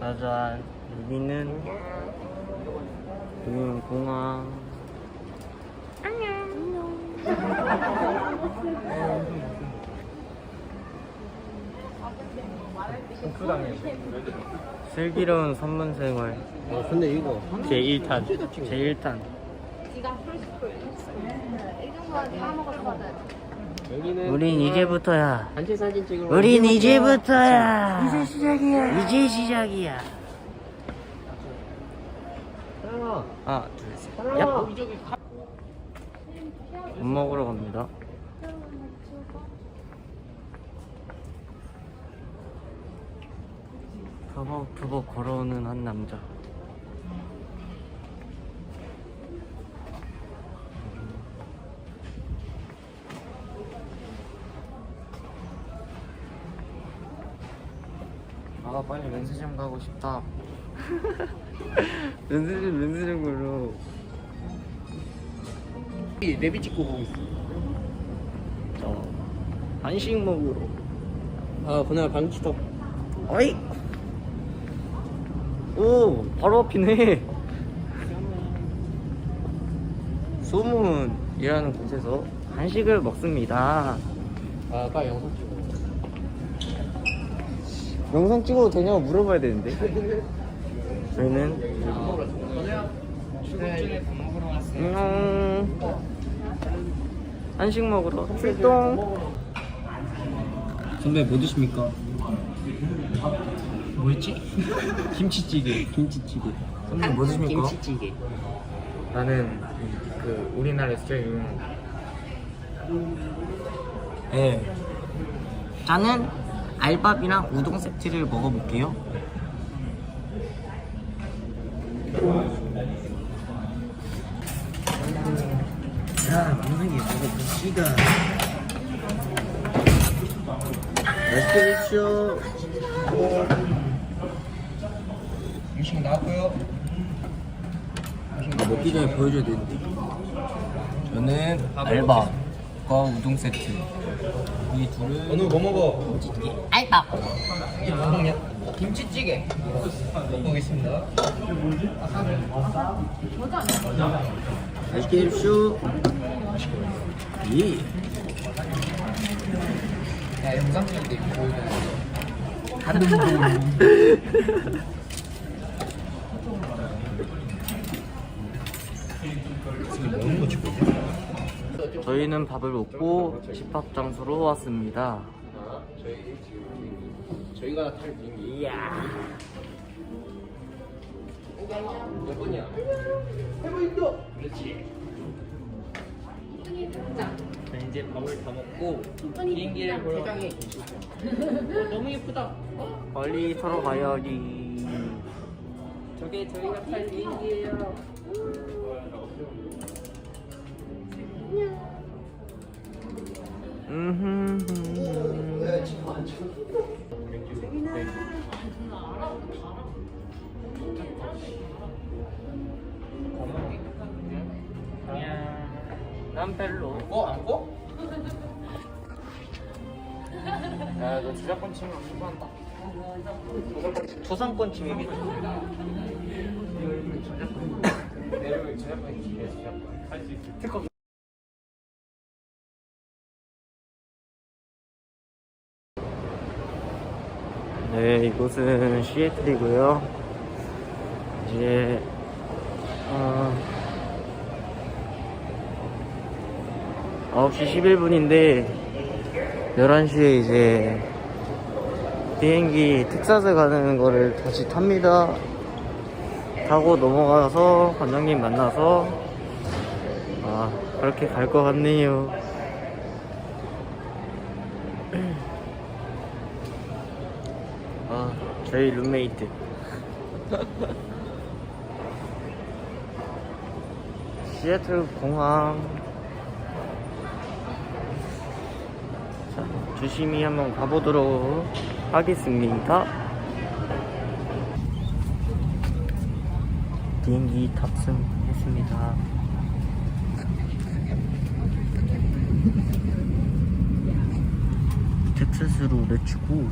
짜잔 여기는 여기는 공항. 슬기로운 선문생활. 어 근데 이거 제1탄. 제1탄. 여기는 우린 이제부터야. 단체 사진 찍으러 우린 이제부터야. 이제 시작이야. 이제 시작이야. 사랑아. 하나 둘 셋. 사랑아 얍! 밥 먹으러 갑니다. 터벅터벅 걸어오는 한 남자 아 빨리 렌즈점 가고 싶다. 렌즈점 렌즈점으로. 내비 찍고 보고 있어. 저 한식 먹으러. 아 그날 방치턱 어이! 오 바로 앞이네. 소문이라는 곳에서 한식을 먹습니다. 아 빨리 영상 찍어 영상 찍어도 되냐고 물어봐야 되는데. 저희는. 안녕 한식 먹으러. 출동. 선배 뭐 드십니까? 뭐였지? 김치찌개. 김치찌개. 선배 뭐 드십니까? 김치찌개. 나는 그 우리나라에서 제일 유명한 네. 저는 알밥이랑 우동 세트를 먹어볼게요. 자, 만나게 먹어봅시다. 맛있게 드십시오. 음식 나왔고요 아, 먹기 전에 보여줘야 되는데. 저는 알밥과 우동 세트. 이 둘은 오늘 뭐 먹어? 알밥. 이게 뭐 먹냐? 김치찌개 먹보겠습니다 맛있게 드십시오. 예. 야 영상 찍을 때 이거 보여줘야 지금 먹는 거 찍고 있냐? 저희는 밥을 먹고 집합 장소로 왔습니다. 저희 지금 저희가 탈 비행기. 이야. 몇 번이야? 해보인도. 그렇지. 자 이제 밥을 다 먹고 비행기를 보러 세상에. 어, 너무 예쁘다. 빨리 서로 가야지. 저게 저희가 탈 비행기예요 난 별로. 어? 안 꺼? 야너 주작권 치면 신고한다 초상권 침입이다. 내려올 주작권이 기회 주작권 할수 있어 특허 네, 이곳은 시애틀이고요. 이제 어, 9시 11분인데 11시에 이제 비행기 텍사스 가는 거를 다시 탑니다. 타고 넘어가서 관장님 만나서 아 그렇게 갈 것 같네요. 아, 저희 룸메이트. 시애틀 공항. 자, 조심히 한번 가보도록 하겠습니다. 비행기 탑승했습니다. 텍사스로 내치고